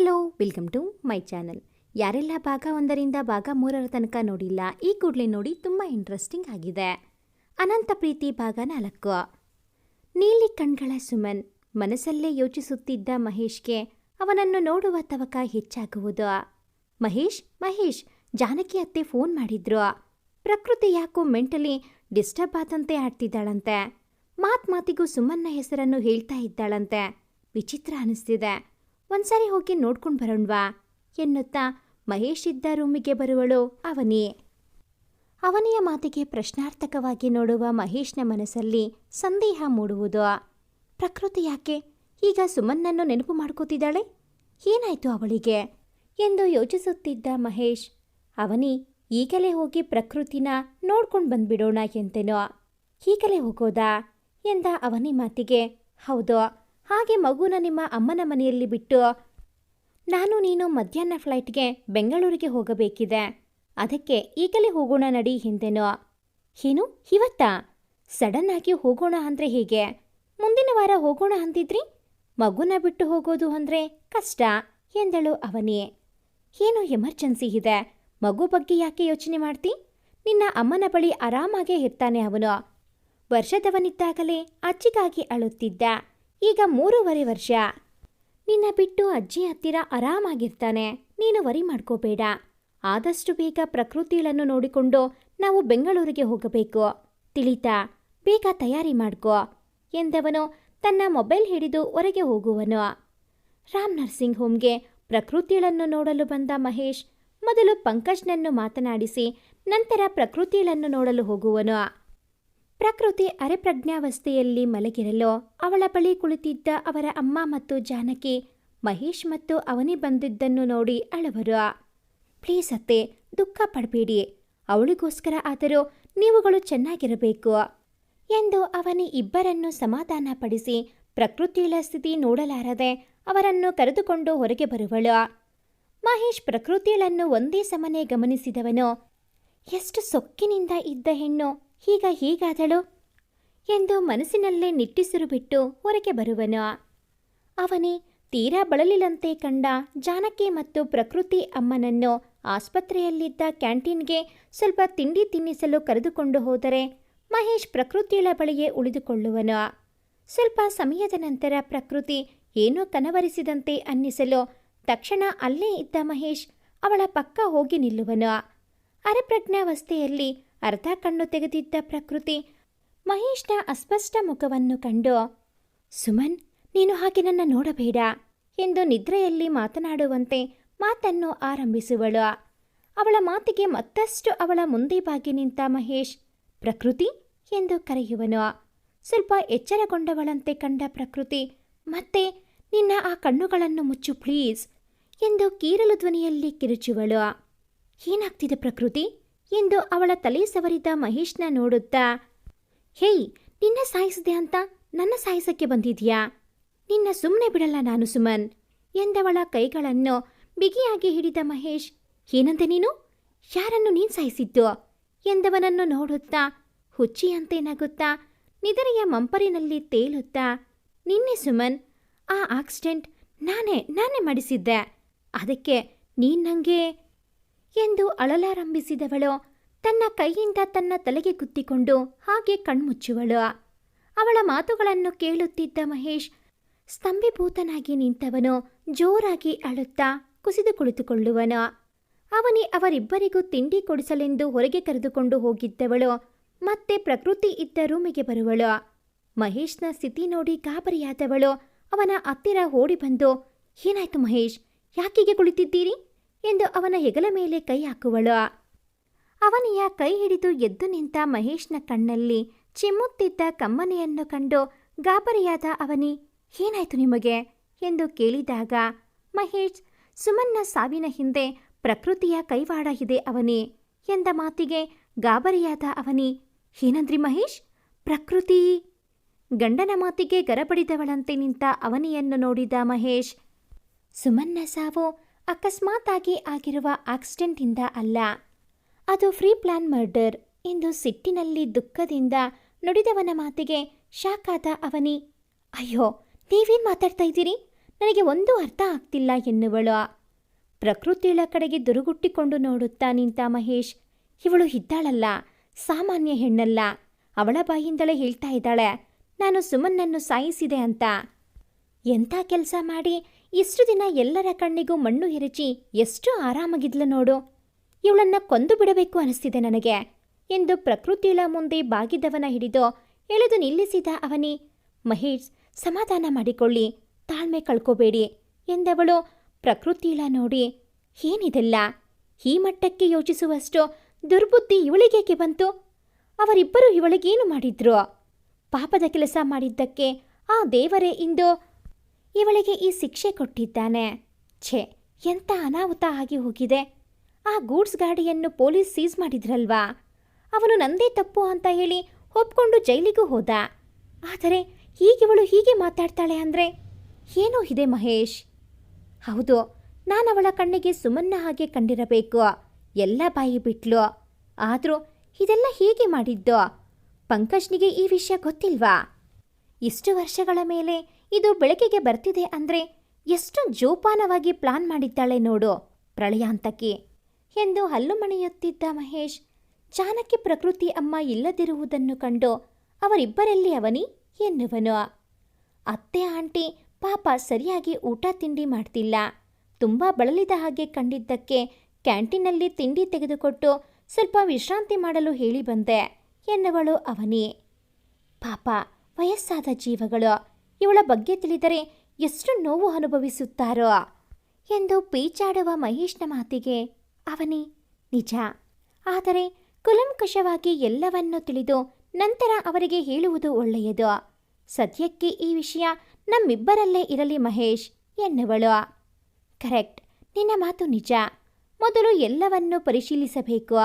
Hello, welcome to my channel. ಯಾರೆಲ್ಲ ಭಾಗ ಒಂದರಿಂದ ಭಾಗ ಮೂರರ ತನಕ ನೋಡಿಲ್ಲ, ಈ ಕೂಡಲೇ ನೋಡಿ ತುಂಬ ಇಂಟ್ರೆಸ್ಟಿಂಗ್ ಆಗಿದೆ. ಅನಂತ ಪ್ರೀತಿ ಭಾಗ ನಾಲ್ಕು. ನೀಲಿ ಕಣ್ಗಳ ಸುಮನ್, ಮನಸ್ಸಲ್ಲೇ ಯೋಚಿಸುತ್ತಿದ್ದ ಮಹೇಶ್ಗೆ ಅವನನ್ನು ನೋಡುವ ತವಕ ಹೆಚ್ಚಾಗುವುದು. ಮಹೇಶ್ ಮಹೇಶ್, ಜಾನಕಿ ಅತ್ತೆ ಫೋನ್ ಮಾಡಿದ್ರು. ಪ್ರಕೃತಿ ಯಾಕೋ ಮೆಂಟಲಿ ಡಿಸ್ಟರ್ಬ್ ಆದಂತೆ ಆಡ್ತಿದ್ದಾಳಂತೆ. ಮಾತ್ ಮಾತಿಗೂ ಸುಮನ್ನ ಹೆಸರನ್ನು ಹೇಳ್ತಾ ಇದ್ದಾಳಂತೆ. ವಿಚಿತ್ರ ಅನಿಸ್ತಿದೆ. ಒಂದ್ಸರಿ ಹೋಗಿ ನೋಡ್ಕೊಂಡು ಬರೋಣ್ವಾ? ಎನ್ನುತ್ತಾ ಮಹೇಶ್ ಇದ್ದ ರೂಮಿಗೆ ಬರುವಳು ಅವನಿ. ಅವನಿಯ ಮಾತಿಗೆ ಪ್ರಶ್ನಾರ್ಥಕವಾಗಿ ನೋಡುವ ಮಹೇಶ್ನ ಮನಸ್ಸಲ್ಲಿ ಸಂದೇಹ ಮೂಡುವುದು. ಪ್ರಕೃತಿ ಯಾಕೆ? ಈಗ ಸುಮನ್ನನ್ನು ನೆನಪು ಮಾಡ್ಕೋತಿದ್ದಾಳೆ? ಏನಾಯ್ತು ಅವಳಿಗೆ? ಎಂದು ಯೋಚಿಸುತ್ತಿದ್ದ ಮಹೇಶ್, ಅವನಿ, ಈಗಲೇ ಹೋಗಿ ಪ್ರಕೃತಿನ ನೋಡ್ಕೊಂಡು ಬಂದ್ಬಿಡೋಣ ಎಂತೆನೋ. ಈಗಲೇ ಹೋಗೋದಾ? ಎಂದ ಅವನಿ ಮಾತಿಗೆ, ಹೌದು. ಹಾಗೆ ಮಗುನ ನಿಮ್ಮ ಅಮ್ಮನ ಮನೆಯಲ್ಲಿ ಬಿಟ್ಟು ನಾನು ನೀನು ಮಧ್ಯಾಹ್ನ ಫ್ಲೈಟ್ಗೆ ಬೆಂಗಳೂರಿಗೆ ಹೋಗಬೇಕಿದೆ. ಅದಕ್ಕೆ ಈಗಲೇ ಹೋಗೋಣ ನಡಿ ಹಿಂದೆನೋ. ಏನು? ಇವತ್ತಾ? ಸಡನ್ ಆಗಿ ಹೋಗೋಣ ಅಂದ್ರೆ ಹೇಗೆ? ಮುಂದಿನ ವಾರ ಹೋಗೋಣ ಅಂತಿದ್ರಿ ಮಗುನ ಬಿಟ್ಟು ಹೋಗೋದು ಅಂದ್ರೆ ಕಷ್ಟ ಎಂದಳು ಅವನಿ. ಏನು ಎಮರ್ಜೆನ್ಸಿ ಇದೆ? ಮಗು ಬಗ್ಗೆ ಯಾಕೆ ಯೋಚನೆ ಮಾಡ್ತಿ? ನಿನ್ನ ಅಮ್ಮನ ಬಳಿ ಆರಾಮಾಗೇ ಇರ್ತಾನೆ ಅವನು. ವರ್ಷದವನಿದ್ದಾಗಲೇ ಅಚ್ಚಿಗಾಗಿ ಅಳುತ್ತಿದ್ದ. ಈಗ ಮೂರುವರೆ ವರ್ಷ. ನಿನ್ನ ಬಿಟ್ಟು ಅಜ್ಜಿ ಹತ್ತಿರ ಆರಾಮಾಗಿರ್ತಾನೆ. ನೀನು ವರಿ ಮಾಡ್ಕೋಬೇಡ. ಆದಷ್ಟು ಬೇಗ ಪ್ರಕೃತಿಗಳನ್ನು ನೋಡಿಕೊಂಡು ನಾವು ಬೆಂಗಳೂರಿಗೆ ಹೋಗಬೇಕು. ತಿಳಿತಾ, ಬೇಗ ತಯಾರಿ ಮಾಡ್ಕೋ ಎಂದವನು ತನ್ನ ಮೊಬೈಲ್ ಹಿಡಿದು ಹೊರಗೆ ಹೋಗುವನು. ರಾಮ್ ನರ್ಸಿಂಗ್ ಹೋಮ್ಗೆ ಪ್ರಕೃತಿಗಳನ್ನು ನೋಡಲು ಬಂದ ಮಹೇಶ್ ಮೊದಲು ಪಂಕಜ್ನನ್ನು ಮಾತನಾಡಿಸಿ ನಂತರ ಪ್ರಕೃತಿಗಳನ್ನು ನೋಡಲು ಹೋಗುವನು. ಪ್ರಕೃತಿ ಅರೆಪ್ರಜ್ಞಾವಸ್ಥೆಯಲ್ಲಿ ಮಲಗಿರಲು ಅವಳ ಬಳಿ ಕುಳಿತಿದ್ದ ಅವರ ಅಮ್ಮ ಮತ್ತು ಜಾನಕಿ, ಮಹೇಶ್ ಮತ್ತು ಅವನಿ ಬಂದಿದ್ದನ್ನು ನೋಡಿ ಅಳವರು. ಪ್ಲೀಸ್ ಅತ್ತೆ, ದುಃಖ ಪಡಬೇಡಿ. ಅವಳಿಗೋಸ್ಕರ ಆದರೂ ನೀವುಗಳು ಚೆನ್ನಾಗಿರಬೇಕು ಎಂದು ಅವನಿ ಇಬ್ಬರನ್ನು ಸಮಾಧಾನಪಡಿಸಿ ಪ್ರಕೃತಿಯ ಸ್ಥಿತಿ ನೋಡಲಾರದೆ ಅವರನ್ನು ಕರೆದುಕೊಂಡು ಹೊರಗೆ ಬರುವಳು. ಮಹೇಶ್ ಪ್ರಕೃತಿಗಳನ್ನು ಒಂದೇ ಸಮನೆ ಗಮನಿಸಿದವನು, ಎಷ್ಟು ಸೊಕ್ಕಿನಿಂದ ಇದ್ದ ಹೆಣ್ಣು ಈಗ ಹೀಗಾದಳು ಎಂದು ಮನಸ್ಸಿನಲ್ಲೇ ನಿಟ್ಟಿಸಿರು ಬಿಟ್ಟು ಹೊರಗೆ ಬರುವನು. ಅವನೇ, ತೀರಾ ಬಳಲಿಲ್ಲಂತೆ ಕಂಡ ಜಾನಕಿ ಮತ್ತು ಪ್ರಕೃತಿ ಅಮ್ಮನನ್ನು ಆಸ್ಪತ್ರೆಯಲ್ಲಿದ್ದ ಕ್ಯಾಂಟೀನ್ಗೆ ಸ್ವಲ್ಪ ತಿಂಡಿ ತಿನ್ನಿಸಲು ಕರೆದುಕೊಂಡು ಹೋದರೆ ಮಹೇಶ್ ಪ್ರಕೃತಿಯಳ ಬಳಿಯೇ ಉಳಿದುಕೊಳ್ಳುವನು. ಸ್ವಲ್ಪ ಸಮಯದ ನಂತರ ಪ್ರಕೃತಿ ಏನೋ ಕನವರಿಸಿದಂತೆ ಅನ್ನಿಸಲು ತಕ್ಷಣ ಅಲ್ಲೇ ಇದ್ದ ಮಹೇಶ್ ಅವಳ ಪಕ್ಕ ಹೋಗಿ ನಿಲ್ಲುವನು. ಅರೆಪ್ರಜ್ಞಾವಸ್ಥೆಯಲ್ಲಿ ಅರ್ಧ ಕಣ್ಣು ತೆಗೆದಿದ್ದ ಪ್ರಕೃತಿ ಮಹೇಶ್ನ ಅಸ್ಪಷ್ಟ ಮುಖವನ್ನು ಕಂಡು, ಸುಮನ್, ನೀನು ಹಾಗೆ ನನ್ನ ನೋಡಬೇಡ ಎಂದು ನಿದ್ರೆಯಲ್ಲಿ ಮಾತನಾಡುವಂತೆ ಮಾತನ್ನು ಆರಂಭಿಸುವಳು. ಅವಳ ಮಾತಿಗೆ ಮತ್ತಷ್ಟು ಅವಳ ಮುಂದೆ ಬಾಗಿ ನಿಂತ ಮಹೇಶ್, ಪ್ರಕೃತಿ? ಎಂದು ಕರೆಯುವನು. ಸ್ವಲ್ಪ ಎಚ್ಚರಗೊಂಡವಳಂತೆ ಕಂಡ ಪ್ರಕೃತಿ, ಮತ್ತೆ ನಿನ್ನ ಆ ಕಣ್ಣುಗಳನ್ನು ಮುಚ್ಚು ಪ್ಲೀಸ್ ಎಂದು ಕೀರಲು ಧ್ವನಿಯಲ್ಲಿ ಕಿರುಚುವಳು. ಏನಾಗ್ತಿದೆ ಪ್ರಕೃತಿ? ಎಂದು ಅವಳ ತಲೆ ಸವರಿದ ಮಹೇಶ್ನ ನೋಡುತ್ತಾ, ಹೇಯ್, ನಿನ್ನ ಸಾಯಿಸಿದೆ ಅಂತ ನನ್ನ ಸಾಯಿಸಕ್ಕೆ ಬಂದಿದ್ಯಾ? ನಿನ್ನ ಸುಮ್ಮನೆ ಬಿಡಲ್ಲ ನಾನು ಸುಮನ್ ಎಂದವಳ ಕೈಗಳನ್ನು ಬಿಗಿಯಾಗಿ ಹಿಡಿದ ಮಹೇಶ್ ಏನಂತೆ ನೀನು? ಯಾರನ್ನು ನೀನ್ ಸಾಯಿಸಿದ್ದು? ಎಂದವನನ್ನು ನೋಡುತ್ತಾ, ಹುಚ್ಚಿಯಂತೆ ನಗುತ್ತಾ, ನಿದರೆಯ ಮಂಪರಿನಲ್ಲಿ ತೇಲುತ್ತಾ, ನಿನ್ನೆ ಸುಮನ್, ಆ ಆಕ್ಸಿಡೆಂಟ್ ನಾನೇ ನಾನೇ ಮಾಡಿಸಿದ್ದೆ. ಅದಕ್ಕೆ ನೀನ್ ನಂಗೆ ಎಂದು ಅಳಲಾರಂಭಿಸಿದವಳು. ತನ್ನ ಕೈಯಿಂದ ತನ್ನ ತಲೆಗೆ ಕುತ್ತಿಕೊಂಡು ಹಾಗೆ ಕಣ್ಮುಚ್ಚುವಳು. ಅವಳ ಮಾತುಗಳನ್ನು ಕೇಳುತ್ತಿದ್ದ ಮಹೇಶ್ ಸ್ತಂಭಿಭೂತನಾಗಿ ನಿಂತವನು. ಜೋರಾಗಿ ಅಳುತ್ತಾ ಕುಸಿದು ಕುಳಿತುಕೊಳ್ಳುವನು. ಅವನೇ ಅವರಿಬ್ಬರಿಗೂ ತಿಂಡಿ ಕೊಡಿಸಲೆಂದು ಹೊರಗೆ ಕರೆದುಕೊಂಡು ಹೋಗಿದ್ದವಳು. ಮತ್ತೆ ಪ್ರಕೃತಿ ಇದ್ದ ರೂಮಿಗೆ ಬರುವಳು. ಮಹೇಶ್ನ ಸ್ಥಿತಿ ನೋಡಿ ಗಾಬರಿಯಾದವಳು. ಅವನ ಹತ್ತಿರ ಓಡಿ ಬಂದು, ಏನಾಯ್ತು ಮಹೇಶ್? ಯಾಕೀಗೆ ಕುಳಿತಿದ್ದೀರಿ? ಎಂದು ಅವನ ಹೆಗಲ ಮೇಲೆ ಕೈ ಹಾಕುವಳು. ಅವನಿಯ ಕೈ ಹಿಡಿದು ಎದ್ದು ನಿಂತ ಮಹೇಶ್ನ ಕಣ್ಣಲ್ಲಿ ಚಿಮ್ಮುತ್ತಿದ್ದ ಕಮ್ಮನೆಯನ್ನು ಕಂಡು ಗಾಬರಿಯಾದ ಅವನಿ, ಏನಾಯ್ತು ನಿಮಗೆ? ಎಂದು ಕೇಳಿದಾಗ, ಮಹೇಶ್, ಸುಮನ್ನ ಸಾವಿನ ಹಿಂದೆ ಪ್ರಕೃತಿಯ ಕೈವಾಡ ಇದೆ ಅವನಿ ಎಂದ ಮಾತಿಗೆ ಗಾಬರಿಯಾದ ಅವನಿ, ಏನಂದ್ರಿ ಮಹೇಶ್, ಪ್ರಕೃತಿ? ಗಂಡನ ಮಾತಿಗೆ ಗರಬಡಿದವಳಂತೆ ನಿಂತ ಅವನಿಯನ್ನು ನೋಡಿದ ಮಹೇಶ್, ಸುಮನ್ನ ಸಾವು ಅಕಸ್ಮಾತಾಗಿ ಆಗಿರುವ ಆಕ್ಸಿಡೆಂಟಿಂದ ಅಲ್ಲ. ಅದು ಫ್ರೀ ಪ್ಲಾನ್ ಮರ್ಡರ್. ಎಂದು ಸಿಟ್ಟಿನಲ್ಲಿ ದುಃಖದಿಂದ ನುಡಿದವನ ಮಾತಿಗೆ ಶಾಕ್ ಅವನಿ. ಅಯ್ಯೋ, ನೀವೇನ್ ಮಾತಾಡ್ತಾ ಇದ್ದೀರಿ? ನನಗೆ ಒಂದು ಅರ್ಥ ಆಗ್ತಿಲ್ಲ ಎನ್ನುವಳು. ಪ್ರಕೃತಿಳ ಕಡೆಗೆ ದುರುಗುಟ್ಟಿಕೊಂಡು ನೋಡುತ್ತಾ ನಿಂತ ಮಹೇಶ್, ಇವಳು ಇದ್ದಾಳಲ್ಲ, ಸಾಮಾನ್ಯ ಹೆಣ್ಣಲ್ಲ. ಅವಳ ಬಾಯಿಂದಲೇ ಹೇಳ್ತಾ ಇದ್ದಾಳೆ. ನಾನು ಸುಮನ್ನನ್ನು ಸಾಯಿಸಿದೆ ಅಂತ. ಎಂಥ ಕೆಲಸ ಮಾಡಿ ಇಷ್ಟು ದಿನ ಎಲ್ಲರ ಕಣ್ಣಿಗೂ ಮಣ್ಣು ಎರಚಿ ಎಷ್ಟು ಆರಾಮಾಗಿದ್ಲು ನೋಡು. ಇವಳನ್ನ ಕೊಂದು ಬಿಡಬೇಕು ಅನಿಸ್ತಿದೆ ನನಗೆ. ಎಂದು ಪ್ರಕೃತಿಳ ಮುಂದೆ ಬಾಗಿದವನ ಹಿಡಿದು ಎಳೆದು ನಿಲ್ಲಿಸಿದ ಅವನಿ, ಮಹೇಶ್, ಸಮಾಧಾನ ಮಾಡಿಕೊಳ್ಳಿ, ತಾಳ್ಮೆ ಕಳ್ಕೋಬೇಡಿ ಎಂದವಳು ಪ್ರಕೃತಿಳ ನೋಡಿ, ಏನಿದೆಲ್ಲ? ಈ ಮಟ್ಟಕ್ಕೆ ಯೋಚಿಸುವಷ್ಟು ದುರ್ಬುದ್ಧಿ ಇವಳಿಗೇಕೆ ಬಂತು? ಅವರಿಬ್ಬರು ಇವಳಿಗೇನು ಮಾಡಿದ್ರು? ಪಾಪದ ಕೆಲಸ ಮಾಡಿದ್ದಕ್ಕೆ ಆ ದೇವರೇ ಇಂದು ಇವಳಿಗೆ ಈ ಶಿಕ್ಷೆ ಕೊಟ್ಟಿದ್ದಾನೆ. ಛೇ ಎಂಥ ಅನಾಹುತ ಆಗಿ ಹೋಗಿದೆ. ಆ ಗೂಡ್ಸ್ ಗಾಡಿಯನ್ನು ಪೊಲೀಸ್ ಸೀಸ್ ಮಾಡಿದ್ರಲ್ವಾ? ಅವನು ನಂದೇ ತಪ್ಪು ಅಂತ ಹೇಳಿ ಒಪ್ಕೊಂಡು ಜೈಲಿಗೂ ಹೋದ. ಆದರೆ ಈಗಿವಳು ಹೀಗೆ ಮಾತಾಡ್ತಾಳೆ ಅಂದರೆ ಏನೋ ಇದೆ ಮಹೇಶ್. ಹೌದು ನಾನವಳ ಕಣ್ಣಿಗೆ ಸುಮನ್ನ ಹಾಗೆ ಕಂಡಿರಬೇಕು. ಎಲ್ಲ ಬಾಯಿ ಬಿಟ್ಲು. ಆದರೂ ಇದೆಲ್ಲ ಹೀಗೆ ಮಾಡಿದ್ದು? ಪಂಕಜ್ನಿಗೆ ಈ ವಿಷಯ ಗೊತ್ತಿಲ್ವಾ? ಇಷ್ಟು ವರ್ಷಗಳ ಮೇಲೆ ಇದು ಬೆಳಕಿಗೆ ಬರ್ತಿದೆ ಅಂದ್ರೆ ಎಷ್ಟು ಜೋಪಾನವಾಗಿ ಪ್ಲಾನ್ ಮಾಡಿದ್ದಾಳೆ ನೋಡು ಪ್ರಳಯಾಂತಕ್ಕೆ. ಎಂದು ಹಲ್ಲು ಮಣಿಯುತ್ತಿದ್ದ ಮಹೇಶ್, ಚಾಣಕ್ಯ ಪ್ರಕೃತಿ ಅಮ್ಮ ಇಲ್ಲದಿರುವುದನ್ನು ಕಂಡು ಅವರಿಬ್ಬರಲ್ಲಿ ಅವನಿ ಎನ್ನುವನು. ಅತ್ತೆ, ಆಂಟಿ, ಪಾಪ ಸರಿಯಾಗಿ ಊಟ ತಿಂಡಿ ಮಾಡ್ತಿಲ್ಲ. ತುಂಬ ಬಳಲಿದ ಹಾಗೆ ಕಂಡಿದ್ದಕ್ಕೆ ಕ್ಯಾಂಟೀನಲ್ಲಿ ತಿಂಡಿ ತೆಗೆದುಕೊಟ್ಟು ಸ್ವಲ್ಪ ವಿಶ್ರಾಂತಿ ಮಾಡಲು ಹೇಳಿ ಬಂದೆ ಎನ್ನುವಳು ಅವನಿ. ಪಾಪ ವಯಸ್ಸಾದ ಜೀವಗಳು. ಇವಳ ಬಗ್ಗೆ ತಿಳಿದರೆ ಎಷ್ಟು ನೋವು ಅನುಭವಿಸುತ್ತಾರೋ? ಎಂದು ಪೀಚಾಡುವ ಮಹೇಶ್ನ ಮಾತಿಗೆ ಅವನಿ, ನಿಜ. ಆದರೆ ಕುಲಂಕಷವಾಗಿ ಎಲ್ಲವನ್ನೂ ತಿಳಿದು ನಂತರ ಅವರಿಗೆ ಹೇಳುವುದು ಒಳ್ಳೆಯದು. ಸದ್ಯಕ್ಕೆ ಈ ವಿಷಯ ನಮ್ಮಿಬ್ಬರಲ್ಲೇ ಇರಲಿ ಮಹೇಶ್, ಎನ್ನುವಳು. ಕರೆಕ್ಟ್. ನಿನ್ನ ಮಾತು ನಿಜ. ಮೊದಲು ಎಲ್ಲವನ್ನೂ ಪರಿಶೀಲಿಸಬೇಕು.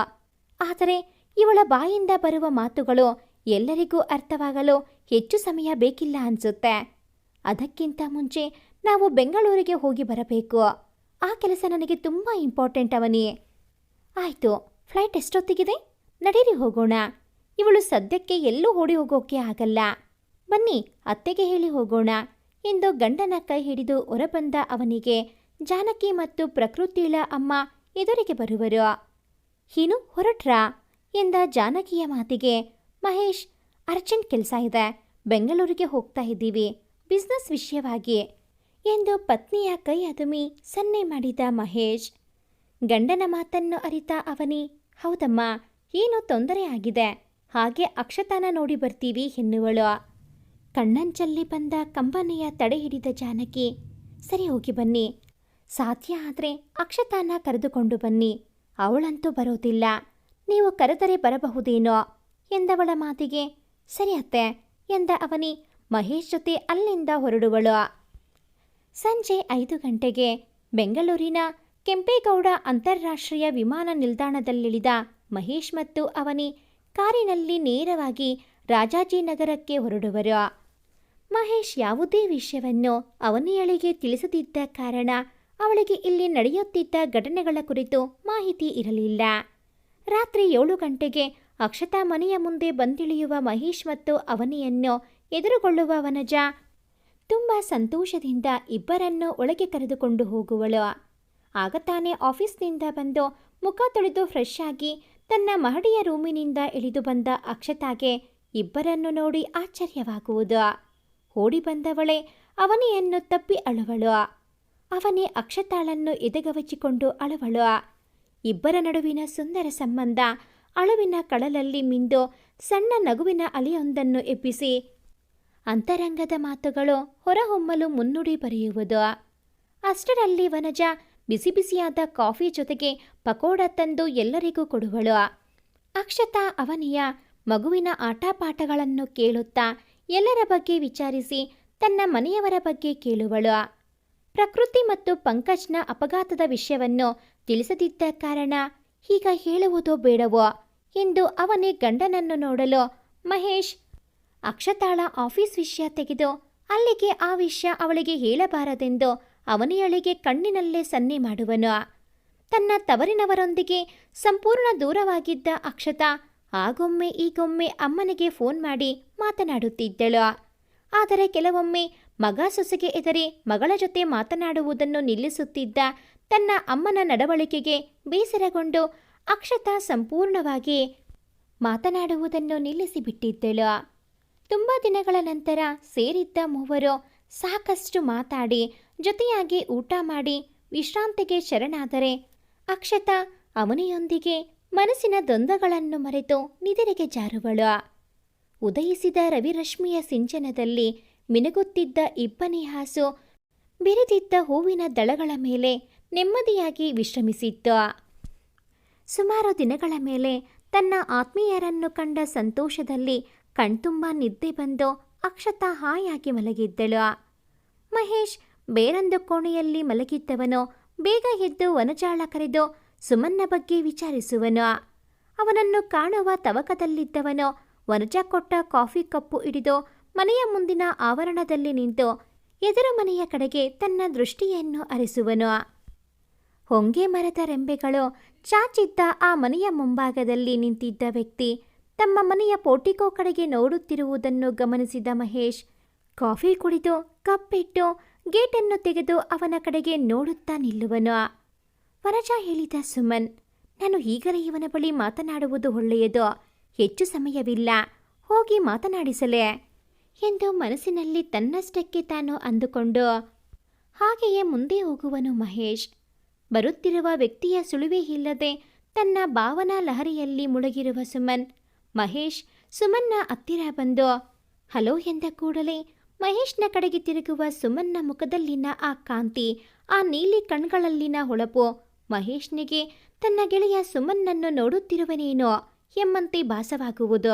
ಆದರೆ ಇವಳ ಬಾಯಿಂದ ಬರುವ ಮಾತುಗಳು ಎಲ್ಲರಿಗೂ ಅರ್ಥವಾಗಲು ಹೆಚ್ಚು ಸಮಯ ಬೇಕಿಲ್ಲ ಅನ್ಸುತ್ತೆ. ಅದಕ್ಕಿಂತ ಮುಂಚೆ ನಾವು ಬೆಂಗಳೂರಿಗೆ ಹೋಗಿ ಬರಬೇಕು. ಆ ಕೆಲಸ ನನಗೆ ತುಂಬ ಇಂಪಾರ್ಟೆಂಟ್ ಅವನಿ. ಆಯಿತು, ಫ್ಲೈಟ್ ಎಷ್ಟೊತ್ತಿಗಿದೆ? ನಡೀರಿ ಹೋಗೋಣ. ಇವಳು ಸದ್ಯಕ್ಕೆ ಎಲ್ಲೂ ಓಡಿ ಹೋಗೋಕೆ ಆಗಲ್ಲ. ಬನ್ನಿ, ಅತ್ತೆಗೆ ಹೇಳಿ ಹೋಗೋಣ. ಎಂದು ಗಂಡನ ಕೈ ಹಿಡಿದು ಹೊರಬಂದ ಅವನಿಗೆ ಜಾನಕಿ ಮತ್ತು ಪ್ರಕೃತಿಳ ಅಮ್ಮ ಎದುರಿಗೆ ಬರುವರು. ಹೀನು, ಹೊರಟ್ರಾ? ಎಂದ ಜಾನಕಿಯ ಮಾತಿಗೆ ಮಹೇಶ್, ಅರ್ಜೆಂಟ್ ಕೆಲಸ ಇದೆ. ಬೆಂಗಳೂರಿಗೆ ಹೋಗ್ತಾ ಇದ್ದೀವಿ. ಬಿಸ್ನೆಸ್ ವಿಷಯವಾಗಿ. ಎಂದು ಪತ್ನಿಯ ಕೈ ಅದುಮಿ ಸನ್ನೆ ಮಾಡಿದ ಮಹೇಶ್. ಗಂಡನ ಮಾತನ್ನು ಅರಿತ ಅವನಿ, ಹೌದಮ್ಮ, ಏನು ತೊಂದರೆ ಆಗಿದೆ? ಹಾಗೆ ಅಕ್ಷತಾನ ನೋಡಿ ಬರ್ತೀವಿ ಎನ್ನುವಳು. ಕಣ್ಣಂಚಲ್ಲಿ ಬಂದ ಕಂಬನೆಯ ತಡೆ ಹಿಡಿದ ಜಾನಕಿ, ಸರಿ ಹೋಗಿ ಬನ್ನಿ. ಸಾಧ್ಯ ಆದರೆ ಅಕ್ಷತಾನ ಕರೆದುಕೊಂಡು ಬನ್ನಿ. ಅವಳಂತೂ ಬರೋದಿಲ್ಲ. ನೀವು ಕರೆದರೆ ಬರಬಹುದೇನೋ? ಎಂದವಳ ಮಾತಿಗೆ, ಸರಿ ಅತ್ತೆ ಎಂದ ಅವನಿ, ಮಹೇಶ್ ಜೊತೆ ಅಲ್ಲಿಂದ ಹೊರಡುವಳು ಸಂಜೆ ಐದು ಗಂಟೆಗೆ ಬೆಂಗಳೂರಿನ ಕೆಂಪೇಗೌಡ ಅಂತಾರಾಷ್ಟ್ರೀಯ ವಿಮಾನ ನಿಲ್ದಾಣದಲ್ಲಿಳಿದ ಮಹೇಶ್ ಮತ್ತು ಅವನಿ ಕಾರಿನಲ್ಲಿ ನೇರವಾಗಿ ರಾಜಾಜಿನಗರಕ್ಕೆ ಹೊರಡುವರು. ಮಹೇಶ್ ಯಾವುದೇ ವಿಷಯವನ್ನು ಅವನಿಯಳಿಗೆ ತಿಳಿಸದಿದ್ದ ಕಾರಣ ಅವಳಿಗೆ ಇಲ್ಲಿ ನಡೆಯುತ್ತಿದ್ದ ಘಟನೆಗಳ ಕುರಿತು ಮಾಹಿತಿ ಇರಲಿಲ್ಲ. ರಾತ್ರಿ ಏಳು ಗಂಟೆಗೆ ಅಕ್ಷತಾ ಮನೆಯ ಮುಂದೆ ಬಂದಿಳಿಯುವ ಮಹೇಶ್ ಮತ್ತು ಅವನಿಯನ್ನು ಎದುರುಗೊಳ್ಳುವ ವನಜ ತುಂಬ ಸಂತೋಷದಿಂದ ಇಬ್ಬರನ್ನು ಒಳಗೆ ಕರೆದುಕೊಂಡು ಹೋಗುವಳು. ಆಗ ತಾನೇ ಆಫೀಸ್ನಿಂದ ಬಂದು ಮುಖ ತೊಳೆದು ಫ್ರೆಶ್ ಆಗಿ ತನ್ನ ಮಹಡಿಯ ರೂಮಿನಿಂದ ಇಳಿದು ಬಂದ ಅಕ್ಷತಾಗೆ ಇಬ್ಬರನ್ನು ನೋಡಿ ಆಶ್ಚರ್ಯವಾಗುವುದು. ಓಡಿ ಬಂದವಳೆ ಅವನಿಯನ್ನು ತಪ್ಪಿ ಅಳುವಳು. ಅವನೇ ಅಕ್ಷತಾಳನ್ನು ಎದೆಗವಚಿಕೊಂಡು ಅಳುವಳು. ಇಬ್ಬರ ನಡುವಿನ ಸುಂದರ ಸಂಬಂಧ ಅಳುವಿನ ಕಳಲಲ್ಲಿ ಮಿಂದು ಸಣ್ಣ ನಗುವಿನ ಅಲೆಯೊಂದನ್ನು ಎಬ್ಬಿಸಿ ಅಂತರಂಗದ ಮಾತುಗಳು ಹೊರಹೊಮ್ಮಲು ಮುನ್ನುಡಿ ಬರೆಯುವುದು. ಅಷ್ಟರಲ್ಲಿ ವನಜ ಬಿಸಿ ಬಿಸಿಯಾದ ಕಾಫಿ ಜೊತೆಗೆ ಪಕೋಡ ತಂದು ಎಲ್ಲರಿಗೂ ಕೊಡುವಳು. ಅಕ್ಷತಾ ಅವನಿಯ ಮಗುವಿನ ಆಟಪಾಠಗಳನ್ನು ಕೇಳುತ್ತಾ ಎಲ್ಲರ ಬಗ್ಗೆ ವಿಚಾರಿಸಿ ತನ್ನ ಮನೆಯವರ ಬಗ್ಗೆ ಕೇಳುವಳು. ಪ್ರಕೃತಿ ಮತ್ತು ಪಂಕಜ್ನ ಅಪಘಾತದ ವಿಷಯವನ್ನು ತಿಳಿಸದಿದ್ದ ಕಾರಣ ಈಗ ಹೇಳುವುದೋ ಬೇಡವೋ? ಎಂದು ಅವನೇ ಗಂಡನನ್ನು ನೋಡಲು ಮಹೇಶ್ ಅಕ್ಷತಾಳ ಆಫೀಸ್ ವಿಷಯ ತೆಗೆದು ಅಲ್ಲಿಗೆ ಆ ವಿಷಯ ಅವಳಿಗೆ ಹೇಳಬಾರದೆಂದು ಅವನಿಯಳಿಗೆ ಕಣ್ಣಿನಲ್ಲೇ ಸನ್ನೆ ಮಾಡುವನು. ತನ್ನ ತವರಿನವರೊಂದಿಗೆ ಸಂಪೂರ್ಣ ದೂರವಾಗಿದ್ದ ಅಕ್ಷತಾ ಆಗೊಮ್ಮೆ ಈಗೊಮ್ಮೆ ಅಮ್ಮನಿಗೆ ಫೋನ್ ಮಾಡಿ ಮಾತನಾಡುತ್ತಿದ್ದಳು. ಆದರೆ ಕೆಲವೊಮ್ಮೆ ಮಗ ಸೊಸೆಗೆ ಎದರಿ ಮಗಳ ಜೊತೆ ಮಾತನಾಡುವುದನ್ನು ನಿಲ್ಲಿಸುತ್ತಿದ್ದ ತನ್ನ ಅಮ್ಮನ ನಡವಳಿಕೆಗೆ ಬೇಸರಗೊಂಡು ಅಕ್ಷತಾ ಸಂಪೂರ್ಣವಾಗಿ ಮಾತನಾಡುವುದನ್ನು ನಿಲ್ಲಿಸಿಬಿಟ್ಟಿದ್ದಳು. ತುಂಬ ದಿನಗಳ ನಂತರ ಸೇರಿದ್ದ ಮೂವರು ಸಾಕಷ್ಟು ಮಾತಾಡಿ, ಜೊತೆಯಾಗಿ ಊಟ ಮಾಡಿ ವಿಶ್ರಾಂತಿಗೆ ಶರಣಾದರೆ ಅಕ್ಷತಾ ಅವನಿಯೊಂದಿಗೆ ಮನಸ್ಸಿನ ದ್ವಂದ್ವಗಳನ್ನು ಮರೆತು ನಿದಿರೆಗೆ ಜಾರುವಳು. ಉದಯಿಸಿದ ರವಿರಶ್ಮಿಯ ಸಿಂಚನದಲ್ಲಿ ಮಿನುಗುತ್ತಿದ್ದ ಇಬ್ಬನಿ ಹಾಸು, ಬಿರಿದಿದ್ದ ಹೂವಿನ ದಳಗಳ ಮೇಲೆ ನೆಮ್ಮದಿಯಾಗಿ ವಿಶ್ರಮಿಸಿತ್ತು. ಸುಮಾರು ದಿನಗಳ ಮೇಲೆ ತನ್ನ ಆತ್ಮೀಯರನ್ನು ಕಂಡ ಸಂತೋಷದಲ್ಲಿ ಕಣ್ತುಂಬ ನಿದ್ದೆ ಬಂದು ಅಕ್ಷತಾ ಹಾಯಾಗಿ ಮಲಗಿದ್ದಳು. ಮಹೇಶ್ ಬೇರೊಂದು ಕೋಣೆಯಲ್ಲಿ ಮಲಗಿದ್ದವನು ಬೇಗ ಎದ್ದು ವನಜಾಳ ಕರೆದು ಸುಮನ್ನ ಬಗ್ಗೆ ವಿಚಾರಿಸುವನು. ಅವನನ್ನು ಕಾಣುವ ತವಕದಲ್ಲಿದ್ದವನು ವನಜ ಕೊಟ್ಟ ಕಾಫಿ ಕಪ್ಪು ಹಿಡಿದು ಮನೆಯ ಮುಂದಿನ ಆವರಣದಲ್ಲಿ ನಿಂತು ಎದುರು ಮನೆಯ ಕಡೆಗೆ ತನ್ನ ದೃಷ್ಟಿಯನ್ನು ಅರಿಸುವನು. ಹೊಂಗೆ ಮರದ ರೆಂಬೆಗಳು ಚಾಚಿದ್ದ ಆ ಮನೆಯ ಮುಂಭಾಗದಲ್ಲಿ ನಿಂತಿದ್ದ ವ್ಯಕ್ತಿ ತಮ್ಮ ಮನೆಯ ಪೋಟಿಕೋ ಕಡೆಗೆ ನೋಡುತ್ತಿರುವುದನ್ನು ಗಮನಿಸಿದ ಮಹೇಶ್, ಕಾಫಿ ಕುಡಿದು, ಕಪ್ಪಿಟ್ಟು, ಗೇಟನ್ನು ತೆಗೆದು ಅವನ ಕಡೆಗೆ ನೋಡುತ್ತಾ ನಿಲ್ಲುವನು. ವರಜಾ ಹೇಳಿದ ಸುಮನ್, ನಾನು ಈಗಲೇ ಇವನ ಬಳಿ ಮಾತನಾಡುವುದು ಒಳ್ಳೆಯದು. ಹೆಚ್ಚು ಸಮಯವಿಲ್ಲ. ಹೋಗಿ ಮಾತನಾಡಿಸಲೇ ಎಂದು ಮನಸ್ಸಿನಲ್ಲಿ ತನ್ನಷ್ಟಕ್ಕೆ ತಾನು ಅಂದುಕೊಂಡು, ಹಾಗೆಯೇ ಮುಂದೆ ಹೋಗುವನು ಮಹೇಶ್. ಬರುತ್ತಿರುವ ವ್ಯಕ್ತಿಯ ಸುಳಿವೇ ಇಲ್ಲದೆ ತನ್ನ ಭಾವನಾ ಲಹರಿಯಲ್ಲಿ ಮುಳುಗಿರುವ ಸುಮನ್. ಮಹೇಶ್, ಸುಮನ್ನ ಹತ್ತಿರ ಬಂದು, ಹಲೋ ಎಂದ ಕೂಡಲೇ ಮಹೇಶ್ನ ಕಡೆಗೆ ತಿರುಗುವ ಸುಮನ್ನ ಮುಖದಲ್ಲಿನ ಆ ಕಾಂತಿ, ಆ ನೀಲಿ ಕಣ್ಗಳಲ್ಲಿನ ಹೊಳಪು, ಮಹೇಶ್ನಿಗೆ ತನ್ನ ಗೆಳೆಯ ಸುಮನ್ನನ್ನು ನೋಡುತ್ತಿರುವನೇನೋ ಎಂಬಂತೆ ಭಾಸವಾಗುವುದು.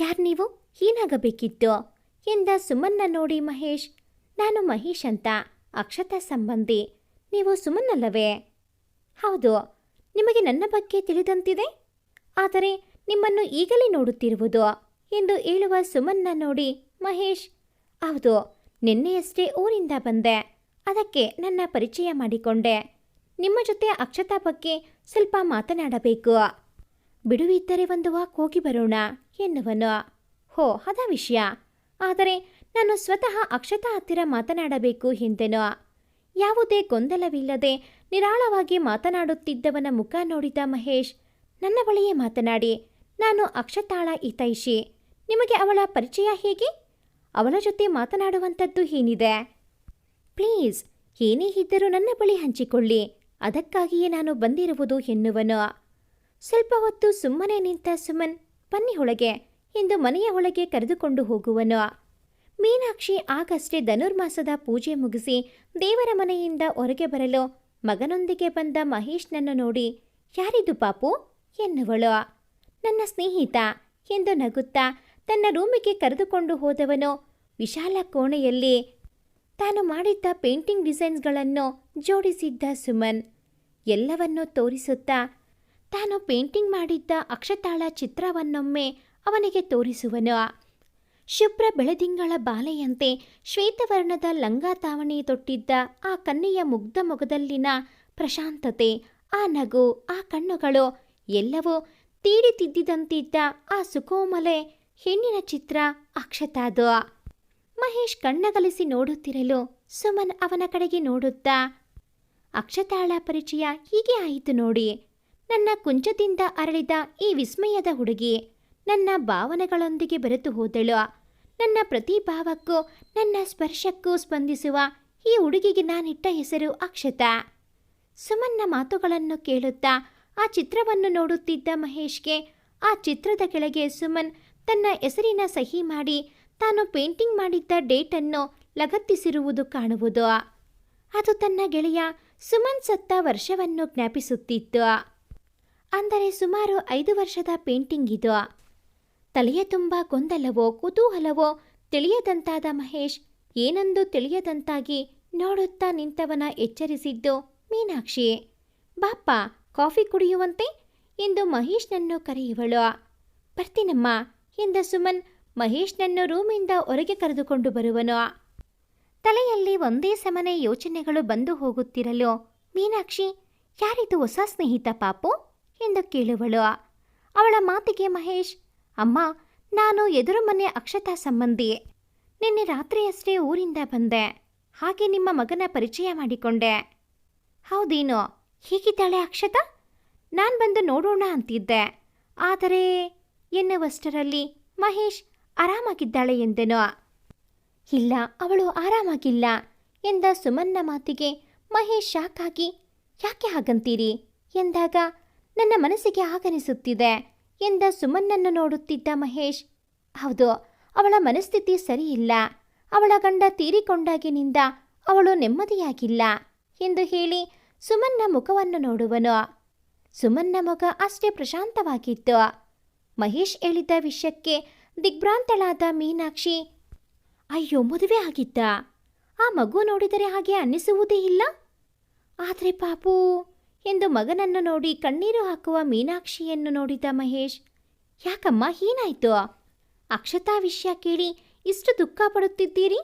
ಯಾರ್ ನೀವು? ಏನಾಗಬೇಕಿತ್ತು? ಎಂದ ಸುಮನ್ನ ನೋಡಿ ಮಹೇಶ್, ನಾನು ಮಹೇಶ್ ಅಂತ, ಅಕ್ಷತಾ ಸಂಬಂಧಿ. ನೀವು ಸುಮನ್ನಲ್ಲವೇ ಹೌದು, ನಿಮಗೆ ನನ್ನ ಬಗ್ಗೆ ತಿಳಿದಂತಿದೆ? ಆದರೆ ನಿಮ್ಮನ್ನು ಈಗಲೇ ನೋಡುತ್ತಿರುವುದು ಎಂದು ಹೇಳುವ ಸುಮನ್ನ ನೋಡಿ ಮಹೇಶ್, ಹೌದು, ನಿನ್ನೆಯಷ್ಟೇ ಊರಿಂದ ಬಂದೆ. ಅದಕ್ಕೆ ನನ್ನ ಪರಿಚಯ ಮಾಡಿಕೊಂಡೆ. ನಿಮ್ಮ ಜೊತೆ ಅಕ್ಷತಾ ಬಗ್ಗೆ ಸ್ವಲ್ಪ ಮಾತನಾಡಬೇಕು. ಬಿಡುವಿದ್ದರೆ ಒಂದು ವಾಕ್ ಹೋಗಿ ಬರೋಣ ಎನ್ನುವನು. ಹೋ ಅದ ವಿಷಯ. ಆದರೆ ನಾನು ಸ್ವತಃ ಅಕ್ಷತಾ ಹತ್ತಿರ ಮಾತನಾಡಬೇಕು ಎಂದೆನು. ಯಾವುದೇ ಗೊಂದಲವಿಲ್ಲದೆ ನಿರಾಳವಾಗಿ ಮಾತನಾಡುತ್ತಿದ್ದವನ ಮುಖ ನೋಡಿದ ಮಹೇಶ್, ನನ್ನ ಬಳಿಯೇ ಮಾತನಾಡಿ, ನಾನು ಅಕ್ಷತಾಳ ಇತೈಷಿ ನಿಮಗೆ ಅವಳ ಪರಿಚಯ ಹೇಗೆ? ಅವಳ ಜೊತೆ ಮಾತನಾಡುವಂಥದ್ದು ಏನಿದೆ ಪ್ಲೀಸ್, ಏನೇ ಇದ್ದರೂ ನನ್ನ ಬಳಿ ಹಂಚಿಕೊಳ್ಳಿ. ಅದಕ್ಕಾಗಿಯೇ ನಾನು ಬಂದಿರುವುದು ಎನ್ನುವನು. ಸ್ವಲ್ಪ ಹೊತ್ತು ಸುಮ್ಮನೆ ನಿಂತ ಸುಮನ್, ಬನ್ನಿ ಒಳಗೆ ಎಂದು ಮನೆಯ ಒಳಗೆ ಕರೆದುಕೊಂಡು ಹೋಗುವನು. ಮೀನಾಕ್ಷಿ ಆಗಷ್ಟೇ ಧನುರ್ಮಾಸದ ಪೂಜೆ ಮುಗಿಸಿ ದೇವರ ಮನೆಯಿಂದ ಹೊರಗೆ ಬರಲು ಮಗನೊಂದಿಗೆ ಬಂದ ಮಹೇಶ್ನನ್ನು ನೋಡಿ, ಯಾರಿದು ಪಾಪು? ಎನ್ನುವಳು. ನನ್ನ ಸ್ನೇಹಿತ, ಎಂದು ನಗುತ್ತಾ ತನ್ನ ರೂಮಿಗೆ ಕರೆದುಕೊಂಡು ಹೋದವನು ವಿಶಾಲ ಕೋಣೆಯಲ್ಲಿ ತಾನು ಮಾಡಿದ್ದ ಪೇಂಟಿಂಗ್ ಡಿಸೈನ್ಸ್ಗಳನ್ನು ಜೋಡಿಸಿದ್ದ ಸುಮನ್. ಎಲ್ಲವನ್ನೂ ತೋರಿಸುತ್ತಾ ತಾನು ಪೇಂಟಿಂಗ್ ಮಾಡಿದ್ದ ಅಕ್ಷತಾಳ ಚಿತ್ರವನ್ನೊಮ್ಮೆ ಅವನಿಗೆ ತೋರಿಸುವನು. ಶುಭ್ರ ಬೆಳದಿಂಗಳ ಬಾಲೆಯಂತೆ ಶ್ವೇತವರ್ಣದ ಲಂಗಾ ತಾವಣಿ ತೊಟ್ಟಿದ್ದ ಆ ಕನ್ನೆಯ ಮುಗ್ಧ ಮೊಗದಲ್ಲಿನ ಪ್ರಶಾಂತತೆ, ಆ ನಗು, ಆ ಕಣ್ಣುಗಳು ಎಲ್ಲವೂ ತೀಡಿ ತಿದ್ದಿದಂತಿದ್ದ ಆ ಸುಕೋಮಲೆ ಹೆಣ್ಣಿನ ಚಿತ್ರ ಅಕ್ಷತಾದು ಮಹೇಶ್ ಕಣ್ಣಗಲಿಸಿ ನೋಡುತ್ತಿರಲು ಸುಮನ್ ಅವನ ಕಡೆಗೆ ನೋಡುತ್ತಾ, ಅಕ್ಷತಾಳ ಪರಿಚಯ ಹೀಗೆ ಆಯಿತು ನೋಡಿ. ನನ್ನ ಕುಂಚದಿಂದ ಅರಳಿದ ಈ ವಿಸ್ಮಯದ ಹುಡುಗಿ ನನ್ನ ಭಾವನೆಗಳೊಂದಿಗೆ ಬೆರೆತು ಹೋದಳು. ನನ್ನ ಪ್ರತಿ ಭಾವಕ್ಕೂ, ನನ್ನ ಸ್ಪರ್ಶಕ್ಕೂ ಸ್ಪಂದಿಸುವ ಈ ಹುಡುಗಿಗೆ ನಾನಿಟ್ಟ ಹೆಸರು ಅಕ್ಷತಾ. ಸುಮನ್ನ ಮಾತುಗಳನ್ನು ಕೇಳುತ್ತಾ ಆ ಚಿತ್ರವನ್ನು ನೋಡುತ್ತಿದ್ದ ಮಹೇಶ್ಗೆ ಆ ಚಿತ್ರದ ಕೆಳಗೆ ಸುಮನ್ ತನ್ನ ಹೆಸರಿನ ಸಹಿ ಮಾಡಿ ತಾನು ಪೇಂಟಿಂಗ್ ಮಾಡಿದ್ದ ಡೇಟನ್ನು ಲಗತ್ತಿಸಿರುವುದು ಕಾಣುವುದು. ಅದು ತನ್ನ ಗೆಳೆಯ ಸುಮನ್ ಸತ್ತ ವರ್ಷವನ್ನು ಜ್ಞಾಪಿಸುತ್ತಿತ್ತು. ಅಂದರೆ ಸುಮಾರು ಐದು ವರ್ಷದ ಪೇಂಟಿಂಗ್ ಇದು. ತಲೆಯ ತುಂಬ ಗೊಂದಲವೋ ಕುತೂಹಲವೋ ತಿಳಿಯದಂತಾದ ಮಹೇಶ್ ಏನಂದೋ ತಿಳಿಯದಂತಾಗಿ ನೋಡುತ್ತಾ ನಿಂತವನ ಎಚ್ಚರಿಸಿದ್ದು ಮೀನಾಕ್ಷಿ ಬಾಪ್ಪ, ಕಾಫಿ ಕುಡಿಯುವಂತೆ? ಎಂದು ಮಹೇಶ್ನನ್ನು ಕರೆಯುವಳು. ಬರ್ತೀನಮ್ಮ ಎಂದ ಸುಮನ್ ಮಹೇಶ್ನನ್ನು ರೂಮಿಂದ ಹೊರಗೆ ಕರೆದುಕೊಂಡು ಬರುವನು. ತಲೆಯಲ್ಲಿ ಒಂದೇ ಸಮನೆ ಯೋಚನೆಗಳು ಬಂದು ಹೋಗುತ್ತಿರಲು, ಮೀನಾಕ್ಷಿ, ಯಾರಿದು ಹೊಸ ಸ್ನೇಹಿತ ಪಾಪು? ಎಂದು ಕೇಳುವಳು. ಅವಳ ಮಾತಿಗೆ ಮಹೇಶ್ ಅಮ್ಮ, ನಾನು ಎದುರು ಮನೆ ಅಕ್ಷತಾ ಸಂಬಂಧಿ. ನಿನ್ನೆ ರಾತ್ರಿಯಷ್ಟೇ ಊರಿಂದ ಬಂದೆ. ಹಾಗೆ ನಿಮ್ಮ ಮಗನ ಪರಿಚಯ ಮಾಡಿಕೊಂಡೆ. ಹೌದೇನೋ, ಹೀಗಿದ್ದಾಳೆ ಅಕ್ಷತಾ? ನಾನು ಬಂದು ನೋಡೋಣ ಅಂತಿದ್ದೆ. ಆದರೆ ಎನ್ನುವಷ್ಟರಲ್ಲಿ ಮಹೇಶ್ ಆರಾಮಾಗಿದ್ದಾಳೆ ಎಂದೆನೋ. ಇಲ್ಲ, ಅವಳು ಆರಾಮಾಗಿಲ್ಲ ಎಂದ ಸುಮನ್ನ ಮಾತಿಗೆ ಮಹೇಶ್ ಶಾಕ್ ಆಗಿ, ಯಾಕೆ ಹಾಗಂತೀರಿ? ಎಂದಾಗ ನನ್ನ ಮನಸ್ಸಿಗೆ ಆಗನಿಸುತ್ತಿದೆ ಎಂದ ಸುಮನ್ನನ್ನು ನೋಡುತ್ತಿದ್ದ ಮಹೇಶ್, ಹೌದು, ಅವಳ ಮನಸ್ಥಿತಿ ಸರಿಯಿಲ್ಲ. ಅವಳ ಗಂಡ ತೀರಿಕೊಂಡಾಗಿನಿಂದ ಅವಳು ನೆಮ್ಮದಿಯಾಗಿಲ್ಲ ಎಂದು ಹೇಳಿ ಸುಮನ್ನ ಮುಖವನ್ನು ನೋಡುವನು. ಸುಮನ್ನ ಮುಖ ಅಷ್ಟೇ ಪ್ರಶಾಂತವಾಗಿತ್ತು. ಮಹೇಶ್ ಹೇಳಿದ್ದ ವಿಷಯಕ್ಕೆ ದಿಗ್ಭ್ರಾಂತಳಾದ ಮೀನಾಕ್ಷಿ, ಅಯ್ಯೋ, ಮದುವೆ ಆಗಿದ್ದ ಆ ಮಗು ನೋಡಿದರೆ ಹಾಗೆ ಅನ್ನಿಸುವುದೇ ಇಲ್ಲ? ಆದರೆ ಪಾಪು ಎಂದು ಮಗನನ್ನು ನೋಡಿ ಕಣ್ಣೀರು ಹಾಕುವ ಮೀನಾಕ್ಷಿಯನ್ನು ನೋಡಿದ ಮಹೇಶ್, ಯಾಕಮ್ಮ, ಏನಾಯ್ತು? ಅಕ್ಷತಾ ವಿಷಯ ಕೇಳಿ ಇಷ್ಟು ದುಃಖ ಪಡುತ್ತಿದ್ದೀರಿ?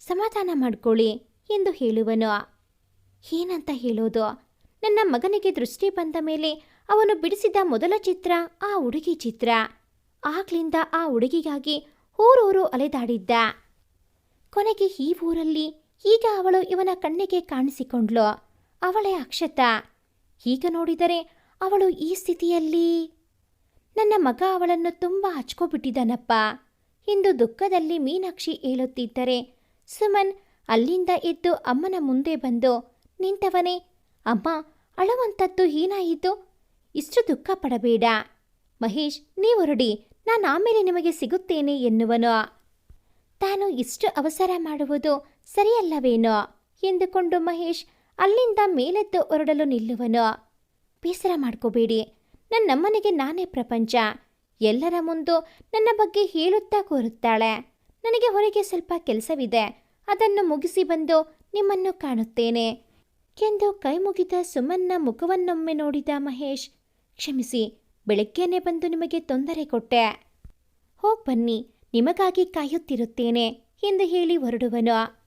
ಸಮಾಧಾನ ಮಾಡಿಕೊಳ್ಳಿ, ಎಂದು ಹೇಳುವನು. ಏನಂತ ಹೇಳೋದು? ನನ್ನ ಮಗನಿಗೆ ದೃಷ್ಟಿ ಬಂದ ಮೇಲೆ ಅವನು ಬಿಡಿಸಿದ ಮೊದಲ ಚಿತ್ರ ಆ ಹುಡುಗಿ ಚಿತ್ರ. ಆಗ್ಲಿಂದ ಆ ಹುಡುಗಿಗಾಗಿ ಊರೂರು ಅಲೆದಾಡಿದ್ದ. ಕೊನೆಗೆ ಈ ಊರಲ್ಲಿ ಈಗ ಅವಳು ಇವನ ಕಣ್ಣಿಗೆ ಕಾಣಿಸಿಕೊಂಡ್ಲು ಅವಳೇ ಅಕ್ಷತಾ. ಈಗ ನೋಡಿದರೆ ಅವಳು ಈ ಸ್ಥಿತಿಯಲ್ಲಿ, ನನ್ನ ಮಗ ಅವಳನ್ನು ತುಂಬ ಹಚ್ಕೊಬಿಟ್ಟಿದ್ದಾನಪ್ಪ ಎಂದು ದುಃಖದಲ್ಲಿ ಮೀನಾಕ್ಷಿ ಹೇಳುತ್ತಿದ್ದರೆ ಸುಮನ್ ಅಲ್ಲಿಂದ ಎದ್ದು ಅಮ್ಮನ ಮುಂದೆ ಬಂದು ನಿಂತವನೇ, ಅಮ್ಮ, ಅಳುವಂಥದ್ದು ಏನಾಯಿತು ಇಷ್ಟು ದುಃಖ ಪಡಬೇಡ. ಮಹೇಶ್ ನೀವೊರಡಿ ನಾನು ಆಮೇಲೆ ನಿಮಗೆ ಸಿಗುತ್ತೇನೆ ಎನ್ನುವನು. ತಾನು ಇಷ್ಟು ಅವಸರ ಮಾಡುವುದು ಸರಿಯಲ್ಲವೇನೋ? ಎಂದುಕೊಂಡು ಮಹೇಶ್ ಅಲ್ಲಿಂದ ಮೇಲೆದ್ದು ಹೊರಡಲು ನಿಲ್ಲುವನು. ಬೇಸರ ಮಾಡ್ಕೋಬೇಡಿ. ನನ್ನಮ್ಮನಿಗೆ ನಾನೇ ಪ್ರಪಂಚ. ಎಲ್ಲರ ಮುಂದು ನನ್ನ ಬಗ್ಗೆ ಹೇಳುತ್ತಾ ಕೋರುತ್ತಾಳೆ. ನನಗೆ ಹೊರಗೆ ಸ್ವಲ್ಪ ಕೆಲಸವಿದೆ. ಅದನ್ನು ಮುಗಿಸಿ ಬಂದು ನಿಮ್ಮನ್ನು ಕಾಣುತ್ತೇನೆ. ಎಂದು ಕೈ ಮುಗಿದ ಸುಮನ್ನ ಮುಖವನ್ನೊಮ್ಮೆ ನೋಡಿದ ಮಹೇಶ್, ಕ್ಷಮಿಸಿ, ಬೆಳಗ್ಗೆನೆ ಬಂದು ನಿಮಗೆ ತೊಂದರೆ ಕೊಟ್ಟೆ. ಹೋಗ್ ಬನ್ನಿ, ನಿಮಗಾಗಿ ಕಾಯುತ್ತಿರುತ್ತೇನೆ ಎಂದು ಹೇಳಿ ಹೊರಡುವನು.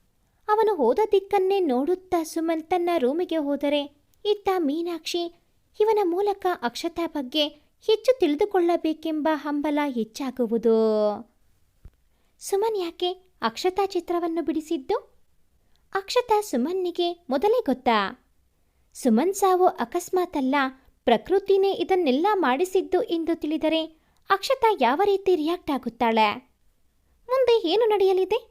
ಅವನು ಹೋದ ದಿಕ್ಕನ್ನೇ ನೋಡುತ್ತಾ ಸುಮನ್ ತನ್ನ ರೂಮಿಗೆ ಹೋದರೆ, ಇತ್ತ ಮೀನಾಕ್ಷಿ, ಇವನ ಮೂಲಕ ಅಕ್ಷತಾ ಬಗ್ಗೆ ಹೆಚ್ಚು ತಿಳಿದುಕೊಳ್ಳಬೇಕೆಂಬ ಹಂಬಲ ಹೆಚ್ಚಾಗುವುದು. ಸುಮನ್ ಯಾಕೆ ಅಕ್ಷತಾ ಚಿತ್ರವನ್ನು ಬಿಡಿಸಿದ್ದು? ಅಕ್ಷತಾ ಸುಮನ್ನಿಗೆ ಮೊದಲೇ ಗೊತ್ತಾ? ಸುಮನ್ ಸಾವು ಅಕಸ್ಮಾತ್ತಲ್ಲ ಪ್ರಕೃತಿನೇ ಇದನ್ನೆಲ್ಲ ಮಾಡಿಸಿದ್ದು ಎಂದು ತಿಳಿದರೆ ಅಕ್ಷತಾ ಯಾವ ರೀತಿ ರಿಯಾಕ್ಟ್ ಆಗುತ್ತಾಳೆ? ಮುಂದೆ ಏನು ನಡೆಯಲಿದೆ?